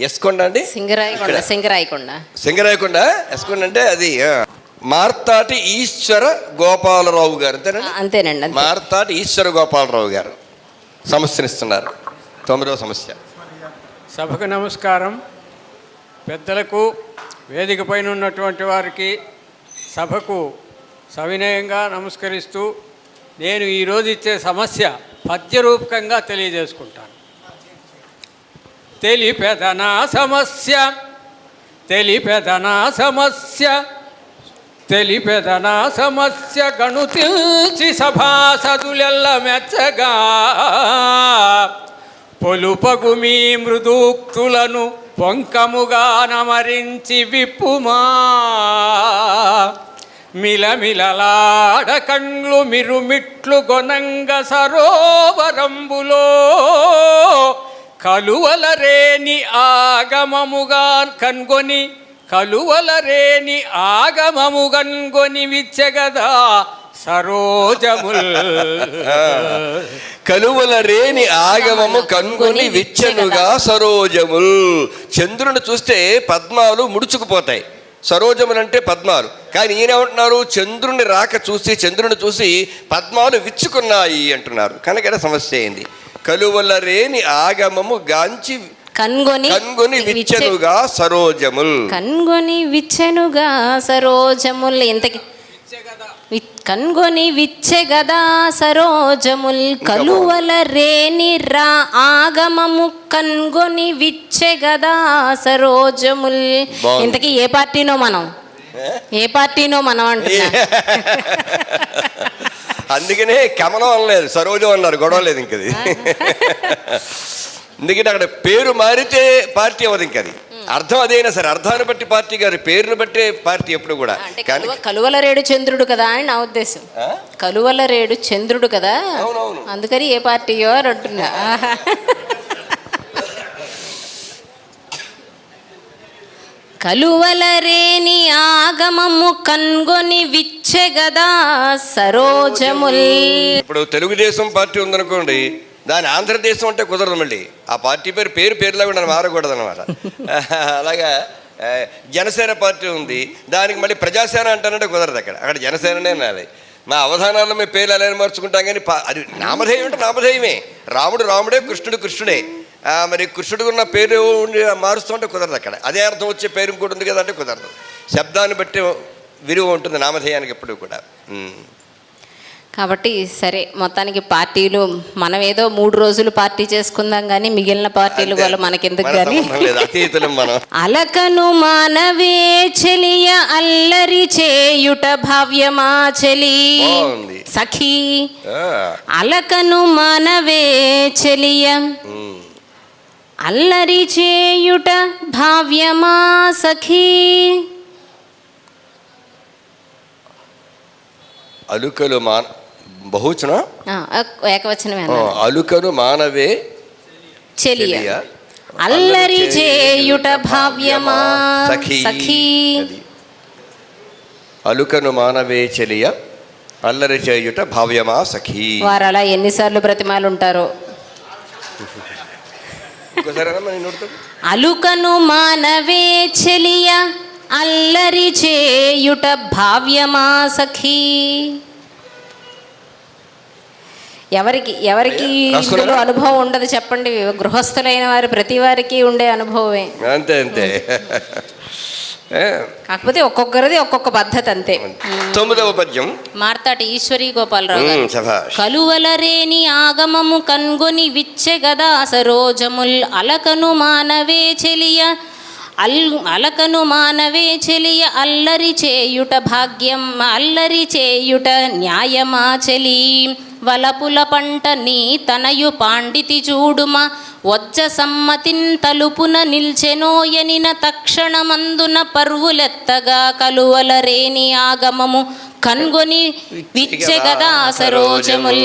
ఎస్కొండ అండి? సింగరాయకొండ సింగరాయకొండ. సింగరాయకొండ? ఎస్కొండ అంటే అది మార్తాటి ఈశ్వర గోపాలరావు గారు అంతేనండి? అంతేనండి అంతే. మార్తాటి ఈశ్వర గోపాలరావు గారు సమస్యనిస్తున్నారు తొమ్మిదవ సమస్య. సభకు నమస్కారం. పెద్దలకు వేదిక పైన ఉన్నటువంటి వారికి సభకు సవినయంగా నమస్కరిస్తూ నేను ఈరోజు ఇచ్చే సమస్య పద్యరూపకంగా తెలియజేసుకుంటాను. తెలిపెదనా సమస్య? తెలిపెదనా సమస్య? తెలిపెదనా సమస్య? గణుతిల్చి సభాసదులెల్ల మెచ్చగా. పొలుపగు మీ మృదూక్తులను పొంకముగా నమరించి విప్పుమా. మిలమిలలాడ కండ్లు మిరుమిట్లు గొనంగ సరోవరంబులో. కలువలరేని ఆగమముగా కన్గొని కలువలరేని ఆగమముగన్గొని విచ్చగదా సరోజముల్. కలువల రేని ఆగమము కనుగొని విచ్చనుగా సరోజముల్. చంద్రుని చూస్తే పద్మాలు ముడుచుకుపోతాయి. సరోజములు అంటే పద్మాలు. కానీ ఈయన ఏమంటున్నారు చంద్రుని రాక చూసి చంద్రుని చూసి పద్మాలు విచ్చుకున్నాయి అంటున్నారు. కనుక సమస్య అయింది. కలువల రేని ఆగమము గాంచి కన్గొని కనుగొని విచ్చే- విచ్చనుగా సరోజముల్. కన్గొని విచ్చెనుగా సరోజముల్. ఇంతకి వి- కన్గొని విచ్చె గదా సరోజముల్. కలువల రేని రా ఆగమము కన్గొని విచ్చె గదా సరోజముల్. ఇంతకీ ఏ పార్టీనో మనం? ఏ? పార్టీనో మనం అంటున్నా. అందుకనే కమలం అనలేదు సరోజం అన్నారు గొడవ లేదు ఇంకది ఎందుకంటే అక్కడ పేరు మారితే పార్టీ అవ్వదు ఇంకది అర్థం అదైనా సరే? అర్థాన్ని బట్టి పార్టీ గారు పేరును బట్టే పార్టీ ఎప్పుడు కూడా. అంటే కానీ కలువ కలువల రేడు చంద్రుడు కదా అని నా ఉద్దేశం. ఆ? కలువల రేడు చంద్రుడు కదా. అందుకని ఏ పార్టీయో అని అంటున్నా. కలువల రేని ఆగమము కన్గొని విచ్చెగదా సరోజముల్. ఇప్పుడు తెలుగుదేశం పార్టీ ఉందనుకోండి దాని ఆంధ్రదేశం అంటే కుదరదు మళ్ళీ. ఆ పార్టీ పేరు పేరు పేరులా కూడా మారకూడదు అనమాట అలాగా జనసేన పార్టీ ఉంది దానికి మళ్ళీ ప్రజాసేన అంటానంటే కుదరదు అక్కడ. అక్కడ జనసేననే నాది మా అవధానాల్లో మేము పేర్లు అలానే మార్చుకుంటాం కానీ పా- అది నామధేయం అంటే నామధేయమే. రాముడు రాముడే కృష్ణుడు కృష్ణుడే. మరి కృష్ణుడికి ఉన్న పేరు ఉండి మారుస్తుంటే కుదరదు అక్కడ. అదే అర్థం వచ్చే పేరు ఇంకోటి ఉంది కదా అంటే కుదరదు. శబ్దాన్ని బట్టి విలువ ఉంటుంది నామధేయానికి ఎప్పుడు కూడా. కాబట్టి సరే మొత్తానికి పార్టీలు మనం ఏదో మూడు రోజులు పార్టీ చేసుకుందాం కానీ మిగిలిన పార్టీలు వాళ్ళు మనకెందుకు మన కానీ అలకను మానవే చెలియ అల్లరి చేయుట భావ్యమా చెలి. సఖీ అలకను మానవే చెలియ. అల్లరి చేయుట భావ్యమా సఖీ? అలుకలు మాన ఏకవచనమే ఆ, అన్నాను. అలుకను మానవే చెలియ. అల్లరి చేయుట భావ్యమా? సఖీ. అలుకను మానవే చెలియ. అల్లరి చేయుట భావ్యమా? సఖీ. వారు అలా ఎన్నిసార్లు బ్రతిమాలు ఉంటారో. అలుకను మానవే చెలియ. అల్లరి చేయుట భావ్యమా సఖీ? ఎవరికి ఎవరికి? ఇందులో అనుభవం ఉండదు చెప్పండి. గృహస్థులైన వారు ప్రతి వారికి ఉండే అనుభవమే. అంతే అంతే. కాకపోతే ఒక్కొక్కరిది ఒక్కొక్క పద్ధతి అంతే. తొమ్మిదవ పద్యం. మార్తాటి ఈశ్వరి గోపాలరావు కలువలరేని ఆగమము కన్గొని విచ్చెగదా సరోజముల్ అలకను మానవే చెలియ. అల్ అలకను మానవే చెలియ అల్లరి చేయుట భాగ్యం అల్లరి చేయుట న్యాయమా చెలి? వలపుల పంట నీ తనయు పాండితి చూడుమ? వజ్జ సమ్మతిన్ తలుపున నిల్చెనోయనిన తక్షణమందున పర్వులెత్తగా కలువల రేని ఆగమము. కన్గొని విచ్చెగదా సరోజముల్.